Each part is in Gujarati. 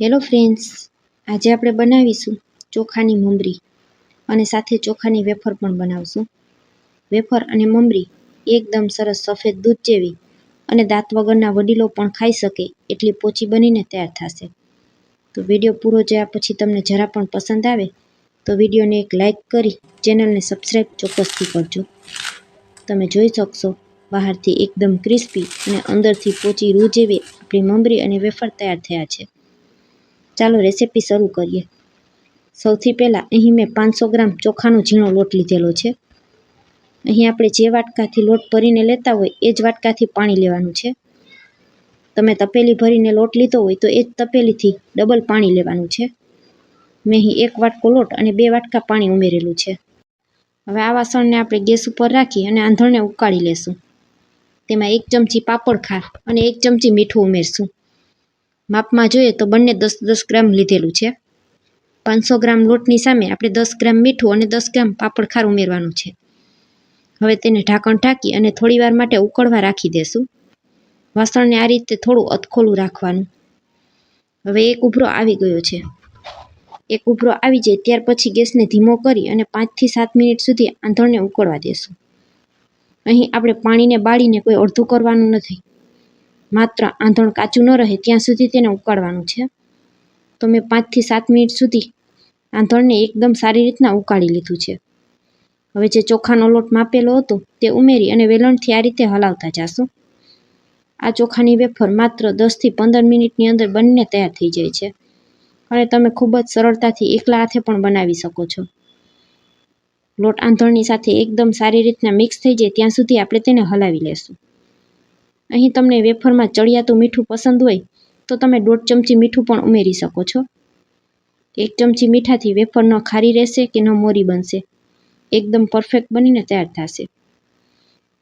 હેલો ફ્રેન્ડ્સ આજે આપણે બનાવીશું ચોખાની મમરી અને સાથે ચોખાની વેફર પણ બનાવશું. વેફર અને મમરી એકદમ સરસ સફેદ દૂધ જેવી અને દાંત વગરના વડીલો પણ ખાઈ શકે એટલી પોચી બનીને તૈયાર થશે. તો વીડિયો પૂરો જોયા પછી તમને જરા પણ પસંદ આવે તો વિડીયોને એક લાઇક કરી ચેનલને સબસ્ક્રાઈબ ચોક્કસથી કરજો. તમે જોઈ શકશો બહારથી એકદમ ક્રિસ્પી અને અંદરથી પોચી રૂ જેવી આપણી મમરી અને વેફર તૈયાર થયા છે. ચાલો રેસીપી શરૂ કરીએ. સૌથી પહેલાં અહીં મેં પાંચસો ગ્રામ ચોખાનો ઝીણો લોટ લીધેલો છે. અહીં આપણે જે વાટકાથી લોટ ભરીને લેતા હોય એ જ વાટકાથી પાણી લેવાનું છે. તમે તપેલી ભરીને લોટ લીધો હોય તો એ જ તપેલીથી ડબલ પાણી લેવાનું છે. મેં અહીં એક વાટકો લોટ અને બે વાટકા પાણી ઉમેરેલું છે. હવે આ વાસણને આપણે ગેસ ઉપર રાખી અને આંધણને ઉકાળી લેશું. તેમાં એક ચમચી પાપડ ખાર અને એક ચમચી મીઠું ઉમેરશું. માપમાં જોઈએ તો બંને દસ દસ ગ્રામ લીધેલું છે. પાંચસો ગ્રામ લોટની સામે આપણે દસ ગ્રામ મીઠું અને દસ ગ્રામ પાપડ ખાર ઉમેરવાનું છે. હવે તેને ઢાંકણ ઢાંકી અને થોડીવાર માટે ઉકળવા રાખી દેશું. વાસણને આ રીતે થોડું અથખોલું રાખવાનું. હવે એક ઉભરો આવી ગયો છે. એક ઉભરો આવી જાય ત્યાર પછી ગેસને ધીમો કરી અને પાંચથી સાત મિનિટ સુધી આંધણને ઉકળવા દેશું. અહીં આપણે પાણીને બાળીને કોઈ અડધું કરવાનું નથી. માત્ર આંધણ કાચું ન રહે, ત્યાં સુધી તેને ઉકાળવાનું છે. તો મેં પાંચથી સાત મિનિટ સુધી આંધણને એકદમ સારી રીતના ઉકાળી લીધું છે. હવે જે ચોખાનો લોટ માપેલો હતો, તે ઉમેરી અને વેલણથી આ રીતે હલાવતા જાશું. આ ચોખાની વેફર માત્ર દસથી પંદર મિનિટની અંદર બંને તૈયાર થઈ જાય છે. અને તમે ખૂબ જ સરળતાથી એકલા હાથે પણ બનાવી શકો છો. લોટ આંધણની સાથે એકદમ સારી રીતના મિક્સ થઈ જાય, ત્યાં સુધી આપણે તેને હલાવી લેશું. અહીં તમને વેફરમાં ચડિયાતું મીઠું પસંદ હોય, તો તમે દોઢ ચમચી મીઠું પણ ઉમેરી શકો છો. એક ચમચી મીઠાથી વેફર ન ખારી રહેશે કે ન મોરી બનશે. એકદમ પરફેક્ટ બનીને તૈયાર થશે.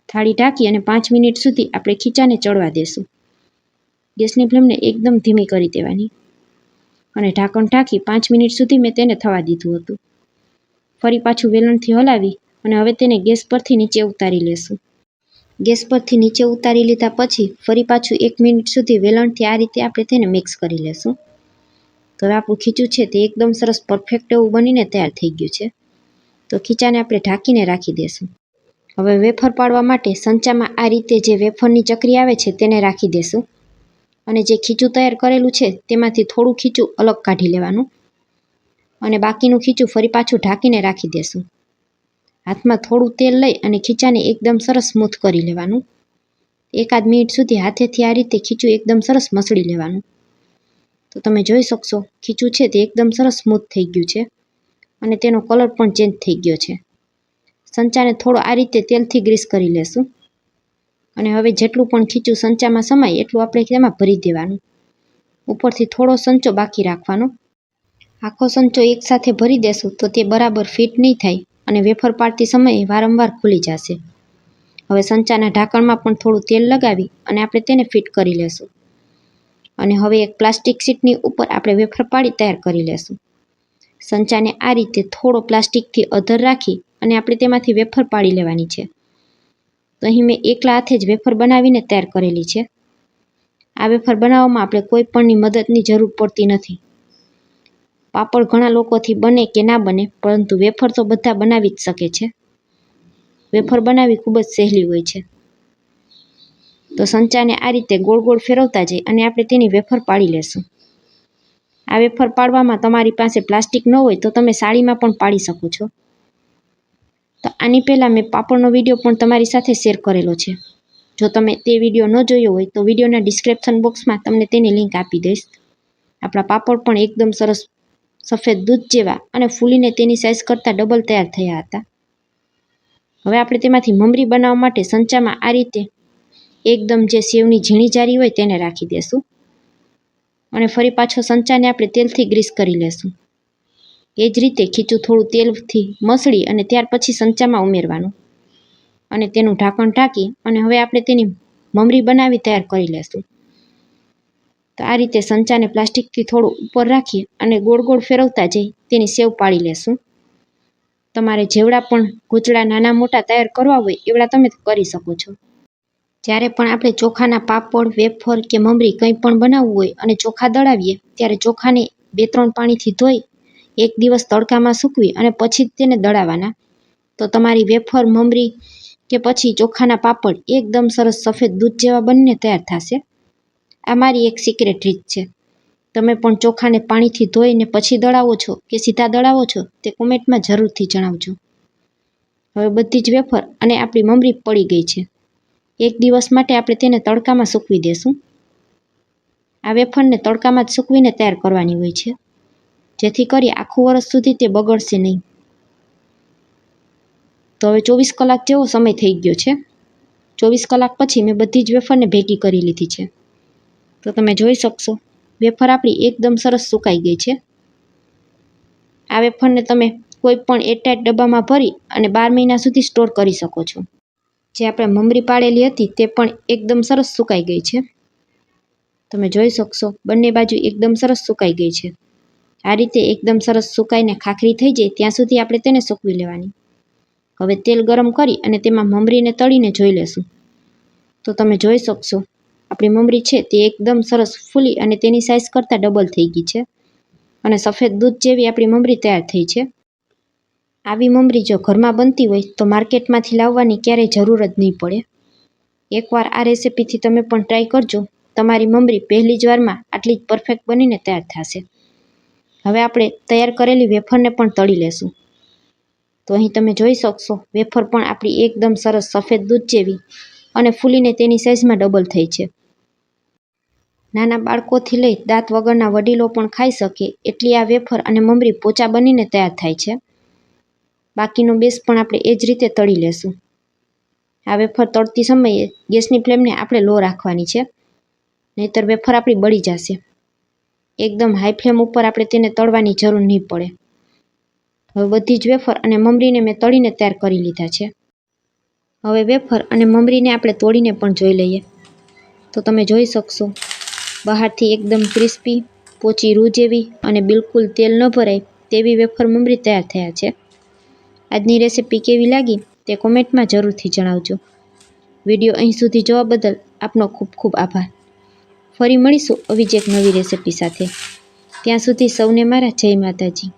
થાળી ઢાંકી અને પાંચ મિનિટ સુધી આપણે ખીચાને ચડવા દેશું. ગેસની ફ્લેમને એકદમ ધીમી કરી દેવાની. અને ઢાંકણ ઢાંકી પાંચ મિનિટ સુધી મેં તેને થવા દીધું હતું. ફરી પાછું વેલણથી હલાવી અને હવે તેને ગેસ પરથી નીચે ઉતારી લેશું. ગેસ પરથી નીચે ઉતારી લીધા પછી ફરી પાછું એક મિનિટ સુધી વેલણથી આ રીતે આપણે તેને મિક્સ કરી લેશું. તો હવે આપણું ખીચું છે તે એકદમ સરસ પરફેક્ટ એવું બનીને તૈયાર થઈ ગયું છે. તો ખીચાને આપણે ઢાંકીને રાખી દેશું. હવે વેફર પાડવા માટે સંચામાં આ રીતે જે વેફરની ચકરી આવે છે તેને રાખી દેશું. અને જે ખીચું તૈયાર કરેલું છે તેમાંથી થોડું ખીચું અલગ કાઢી લેવાનું. અને બાકીનું ખીચું ફરી પાછું ઢાંકીને રાખી દેશું. હાથમાં થોડું તેલ લઈ અને ખીચાને એકદમ સરસ સ્મૂથ કરી લેવાનું. એકાદ મિનિટ સુધી હાથેથી આ રીતે ખીચું એકદમ સરસ મસળી લેવાનું. તો તમે જોઈ શકશો, ખીચું છે તે એકદમ સરસ સ્મૂથ થઈ ગયું છે અને તેનો કલર પણ ચેન્જ થઈ ગયો છે. સંચાને થોડો આ રીતે તેલથી ગ્રીસ કરી લેશું. અને હવે જેટલું પણ ખીચું સંચામાં સમાય એટલું આપણે તેમાં ભરી દેવાનું. ઉપરથી થોડો સંચો બાકી રાખવાનો. આખો સંચો એકસાથે ભરી દેશું તો તે બરાબર ફિટ નહીં થાય. અને વેફર પાડતી સમયે વારંવાર ખુલી જશે. હવે સંચાના ઢાંકણમાં પણ થોડું તેલ લગાવી અને આપણે તેને ફિટ કરી લેશું. અને હવે એક પ્લાસ્ટિક શીટની ઉપર આપણે વેફર પાડી તૈયાર કરી લેશું. સંચાને આ રીતે થોડો પ્લાસ્ટિકથી અધર રાખી અને આપણે તેમાંથી વેફર પાડી લેવાની છે. તો અહીં મેં એકલા હાથે જ વેફર બનાવીને તૈયાર કરેલી છે. આ વેફર બનાવવામાં આપણે કોઈ પણની મદદની જરૂર પડતી નથી. પાપડ ઘણા લોકોથી બને કે ના બને, પરંતુ વેફર તો બધા બનાવી જ શકે છે. વેફર બનાવવી ખૂબ જ સહેલી હોય છે. તો સંચાને આ રીતે ગોળ ગોળ ફેરવતા જઈ અને આપણે તેની વેફર પાડી લેશું. આ વેફર પાડવામાં તમારી પાસે પ્લાસ્ટિક ન હોય તો તમે સાડીમાં પણ પાડી શકો છો. તો આની પહેલાં મેં પાપડનો વીડિયો પણ તમારી સાથે શેર કરેલો છે. જો તમે તે વીડિયો ન જોયો હોય તો વિડીયોના ડિસ્ક્રિપ્શન બોક્સમાં તમને તેની લિંક આપી દઈશ. આપણા પાપડ પણ એકદમ સરસ સફેદ દૂધ જેવા અને ફૂલીને તેની સાઇઝ કરતાં ડબલ તૈયાર થયા હતા. હવે આપણે તેમાંથી મમરી બનાવવા માટે સંચામાં આ રીતે એકદમ જે સેવની ઝીણી જારી હોય તેને રાખી દેશું અને ફરી પાછો સંચાને આપણે તેલથી ગ્રીસ કરી લેશું. એ જ રીતે ખીચું થોડું તેલથી મસળી અને ત્યાર પછી સંચામાં ઉમેરવાનું અને તેનું ઢાંકણ ઢાંકી અને હવે આપણે તેની મમરી બનાવી તૈયાર કરી લેશું. તો આ રીતે સંચાને પ્લાસ્ટિકથી થોડું ઉપર રાખી અને ગોળ ગોળ ફેરવતા જઈ તેની સેવ પાડી લેશું. તમારે જેવડા પણ ગૂંચળા નાના મોટા તૈયાર કરવા હોય એવડા તમે કરી શકો છો. જ્યારે પણ આપણે ચોખાના પાપડ, વેફર કે મમરી કંઈ પણ બનાવવું હોય અને ચોખા દળાવીએ, ત્યારે ચોખાને બે ત્રણ પાણીથી ધોઈ એક દિવસ તડકામાં સૂકવી અને પછી જ તેને દળાવવાના તો તમારી વેફર, મમરી કે પછી ચોખાના પાપડ એકદમ સરસ સફેદ દૂધ જેવા બંને તૈયાર થશે. આ મારી એક સિક્રેટ રીત છે. તમે પણ ચોખાને પાણીથી ધોઈને પછી દળાવો છો કે સીધા દળાવો છો તે કોમેન્ટમાં જરૂરથી જણાવજો. હવે બધી જ વેફર અને આપણી મમરી પડી ગઈ છે. એક દિવસ માટે આપણે તેને તડકામાં સૂકવી દેશું. આ વેફરને તડકામાં જ સૂકવીને તૈયાર કરવાની હોય છે. જેથી કરી આખું વર્ષ સુધી તે બગડશે નહીં. તો હવે ચોવીસ કલાક જેવો સમય થઈ ગયો છે. ચોવીસ કલાક પછી મેં બધી જ વેફરને ભેગી કરી લીધી છે. તો તમે જોઈ શકશો. વેફર આપણી એકદમ સરસ સુકાઈ ગઈ છે. આ વેફરને તમે કોઈ પણ એરટાઈટ ડબ્બામાં ભરી અને બાર મહિના સુધી સ્ટોર કરી શકો છો. જે આપણે મમરી પાડેલી હતી તે પણ એકદમ સરસ સુકાઈ ગઈ છે. તમે જોઈ શકશો, બંને બાજુ એકદમ સરસ સુકાઈ ગઈ છે. આ રીતે એકદમ સરસ સુકાઈને ખાખરી થઈ જાય ત્યાં સુધી આપણે તેને સૂકવી લેવાની. હવે તેલ ગરમ કરી અને તેમાં મમરીને તળીને જોઈ લેશું. તો તમે જોઈ શકશો આપણી મમરી છે તે એકદમ સરસ, ફૂલી અને તેની સાઇઝ કરતાં ડબલ થઈ ગઈ છે. અને સફેદ દૂધ જેવી આપણી મમરી તૈયાર થઈ છે. આવી મમરી જો ઘરમાં બનતી હોય તો માર્કેટમાંથી લાવવાની ક્યારેય જરૂર જ નહીં પડે. એકવાર આ રેસિપીથી તમે પણ ટ્રાય કરજો. તમારી મમરી પહેલી જ વારમાં આટલી જ પરફેક્ટ બનીને તૈયાર થશે. હવે આપણે તૈયાર કરેલી વેફરને પણ તળી લેશું. તો અહીં તમે જોઈ શકશો, વેફર પણ આપણી એકદમ સરસ સફેદ દૂધ જેવી અને ફૂલીને તેની સાઇઝમાં ડબલ થઈ છે. નાના બાળકોથી લઈ દાંત વગરના વડીલો પણ ખાઈ શકે એટલી આ વેફર અને મમરી પોચા બનીને તૈયાર થાય છે. બાકીનો બેસ પણ આપણે એ જ રીતે તળી લેશું. આ વેફર તળતી સમયે ગેસની ફ્લેમને આપણે લો રાખવાની છે, નહીતર વેફર આપણી બળી જશે. એકદમ હાઈ ફ્લેમ ઉપર આપણે તેને તળવાની જરૂર નહીં પડે. હવે બધી જ વેફર અને મમરીને મેં તળીને તૈયાર કરી લીધા છે. હવે વેફર અને મમરીને આપણે તોડીને પણ જોઈ લઈએ. તો તમે જોઈ શકશો બહારથી એકદમ ક્રિસ્પી, પોચી રૂ જેવી અને બિલકુલ તેલ ન ભરાય તેવી વેફર મમરી તૈયાર થયા છે. આજની રેસિપી કેવી લાગી તે કોમેન્ટમાં જરૂરથી જણાવજો. વીડિયો અહીં સુધી જોવા બદલ આપનો ખૂબ ખૂબ આભાર. ફરી મળીશું આવી જ એક નવી રેસિપી સાથે. ત્યાં સુધી સૌને મારા જય માતાજી.